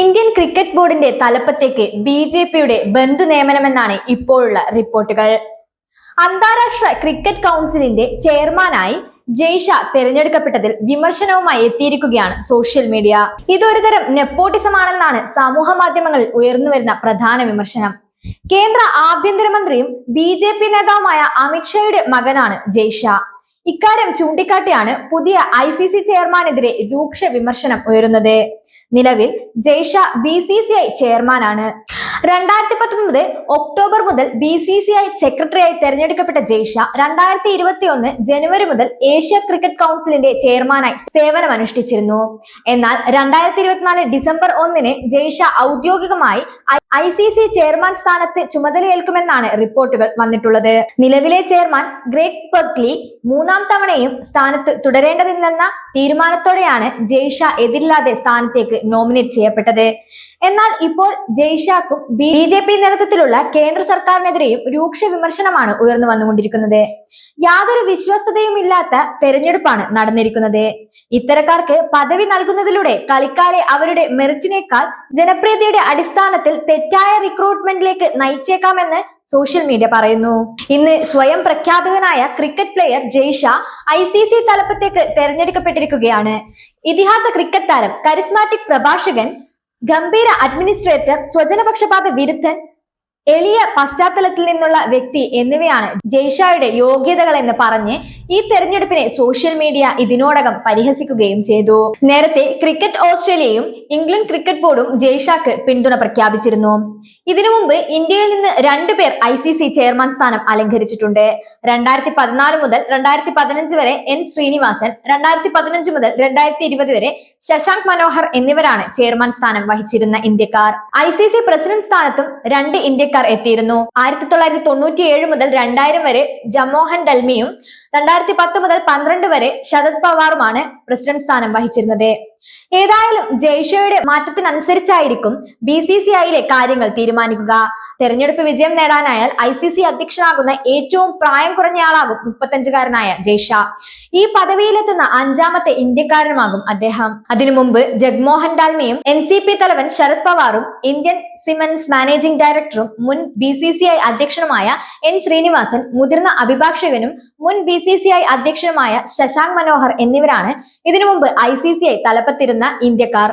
Indian cricket ബോർഡിന്റെ തലപ്പത്തേക്ക് B J പിയുടെ ബന്ധു നിയമനമെന്നാണ് ഇപ്പോഴുള്ള റിപ്പോർട്ടുകൾ. അന്താരാഷ്ട്ര ക്രിക്കറ്റ് കൗൺസിലിന്റെ ചെയർമാനായി ജയ്ഷ തെരഞ്ഞെടുക്കപ്പെട്ടതിൽ വിമർശനവുമായി എത്തിയിരിക്കുകയാണ് സോഷ്യൽ മീഡിയ. ഇതൊരുതരം നെപ്പോട്ടിസമാണെന്നാണ് സമൂഹ മാധ്യമങ്ങളിൽ ഉയർന്നുവരുന്ന പ്രധാന വിമർശനം. കേന്ദ്ര ആഭ്യന്തരമന്ത്രിയും ബി ജെ പി നേതാവുമായ അമിത്ഷായുടെ മകനാണ് ജയ്ഷ. ഇക്കാര്യം ചൂണ്ടിക്കാട്ടിയാണ് പുതിയ ഐ സി സി ചെയർമാനെതിരെ രൂക്ഷ വിമർശനം ഉയരുന്നത്. നിലവിൽ Jay Shah B C C I ചെയർമാനാണ്. രണ്ടായിരത്തി പത്തൊമ്പത് ഒക്ടോബർ മുതൽ ബി സി സി ഐ സെക്രട്ടറിയായി തെരഞ്ഞെടുക്കപ്പെട്ട ജയ്ഷ രണ്ടായിരത്തി ഇരുപത്തി ഒന്ന് ജനുവരി മുതൽ ഏഷ്യ ക്രിക്കറ്റ് കൗൺസിലിന്റെ ചെയർമാനായി സേവനമനുഷ്ഠിച്ചിരുന്നു എന്നാൽ രണ്ടായിരത്തി ഇരുപത്തിനാല് ഡിസംബർ ഒന്നിന് ജയ്ഷ ഔദ്യോഗികമായി ഐ സി സി ചെയർമാൻ സ്ഥാനത്ത് ചുമതലയേൽക്കുമെന്നാണ് റിപ്പോർട്ടുകൾ വന്നിട്ടുള്ളത്. നിലവിലെ ചെയർമാൻ ഗ്രേഗ് പെർക്ലി മൂന്നാം തവണയും സ്ഥാനത്ത് തുടരേണ്ടതില്ലെന്ന തീരുമാനത്തോടെയാണ് ജയ്ഷ എതിരില്ലാതെ സ്ഥാനത്തേക്ക് നോമിനേറ്റ് ചെയ്യപ്പെട്ടത്. എന്നാൽ ഇപ്പോൾ ജയ്ഷാക്കും ബി ജെ പി നേതൃത്വത്തിലുള്ള കേന്ദ്ര സർക്കാരിനെതിരെയും രൂക്ഷ വിമർശനമാണ് ഉയർന്നു വന്നുകൊണ്ടിരിക്കുന്നത്. യാതൊരു വിശ്വസ്തതയും ഇല്ലാത്ത തെരഞ്ഞെടുപ്പാണ് നടന്നിരിക്കുന്നത്. ഇത്തരക്കാർക്ക് പദവി നൽകുന്നതിലൂടെ കളിക്കാരെ അവരുടെ മെറിറ്റിനേക്കാൾ ജനപ്രീതിയുടെ അടിസ്ഥാനത്തിൽ തെറ്റായ റിക്രൂട്ട്മെന്റിലേക്ക് നയിച്ചേക്കാമെന്ന് സോഷ്യൽ മീഡിയ പറയുന്നു. ഇന്ന് സ്വയം പ്രഖ്യാപിതനായ cricket player Jay Shah I C C തലപ്പത്തേക്ക് തെരഞ്ഞെടുക്കപ്പെട്ടിരിക്കുകയാണ്. ഇതിഹാസ ക്രിക്കറ്റ് താരം കരിസ്മാറ്റിക് പ്രഭാഷകൻ ഗംഭീര അഡ്മിനിസ്ട്രേറ്റർ സ്വജനപക്ഷപാത വിരുദ്ധൻ എളിയ പശ്ചാത്തലത്തിൽ നിന്നുള്ള വ്യക്തി എന്നിവയാണ് ജയ്ഷായുടെ യോഗ്യതകൾ എന്ന് പറഞ്ഞ് ഈ തെരഞ്ഞെടുപ്പിനെ സോഷ്യൽ മീഡിയ ഇതിനോടകം പരിഹസിക്കുകയും ചെയ്തു. നേരത്തെ ക്രിക്കറ്റ് ഓസ്ട്രേലിയയും ഇംഗ്ലണ്ട് ക്രിക്കറ്റ് ബോർഡും ജയ്ഷാക്ക് പിന്തുണ പ്രഖ്യാപിച്ചിരുന്നു. ഇതിനു മുമ്പ് ഇന്ത്യയിൽ നിന്ന് രണ്ടുപേർ ഐ സി സി ചെയർമാൻ സ്ഥാനം അലങ്കരിച്ചിട്ടുണ്ട്. രണ്ടായിരത്തി പതിനാല് മുതൽ രണ്ടായിരത്തി പതിനഞ്ച് വരെ എൻ ശ്രീനിവാസൻ രണ്ടായിരത്തി പതിനഞ്ച് മുതൽ രണ്ടായിരത്തി ഇരുപത് വരെ ശശാങ്ക് മനോഹർ എന്നിവരാണ് ചെയർമാൻ സ്ഥാനം വഹിച്ചിരുന്ന ഇന്ത്യക്കാർ. ഐ സി സി പ്രസിഡന്റ് സ്ഥാനത്തും രണ്ട് ഇന്ത്യക്കാർ എത്തിയിരുന്നു. ആയിരത്തി തൊള്ളായിരത്തി തൊണ്ണൂറ്റി ഏഴ് മുതൽ രണ്ടായിരം വരെ ജമോഹൻ ഡൽമിയും രണ്ടായിരത്തി പത്ത് മുതൽ പന്ത്രണ്ട് വരെ ശരത് പവാറുമാണ് പ്രസിഡന്റ് സ്ഥാനം വഹിച്ചിരുന്നത്. ഏതായാലും ജയ്ഷയുടെ മാറ്റത്തിനനുസരിച്ചായിരിക്കും ബി സി സി ഐയിലെ കാര്യങ്ങൾ തീരുമാനിക്കുക. തെരഞ്ഞെടുപ്പ് വിജയം നേടാനായാൽ ഐ സി സി അധ്യക്ഷനാകുന്ന ഏറ്റവും പ്രായം കുറഞ്ഞയാളാകും മുപ്പത്തഞ്ചുകാരനായ ജയ്ഷാ. ഈ പദവിയിലെത്തുന്ന അഞ്ചാമത്തെ ഇന്ത്യക്കാരനുമാകും അദ്ദേഹം. അതിനു മുമ്പ് ജഗ്മോഹൻ ഡാൽമിയും എൻ സി പി തലവൻ ശരത് പവാറും ഇന്ത്യൻ സിമൻസ് മാനേജിംഗ് ഡയറക്ടറും മുൻ ബി സി സി ഐ അധ്യക്ഷനുമായ എൻ ശ്രീനിവാസൻ മുതിർന്ന അഭിഭാഷകനും മുൻ ബി സി സി ഐ അധ്യക്ഷനുമായ ശശാങ്ക് മനോഹർ എന്നിവരാണ് ഇതിനു മുമ്പ് ഐ സി സി ഐ തലപ്പത്തിരുന്ന ഇന്ത്യക്കാർ.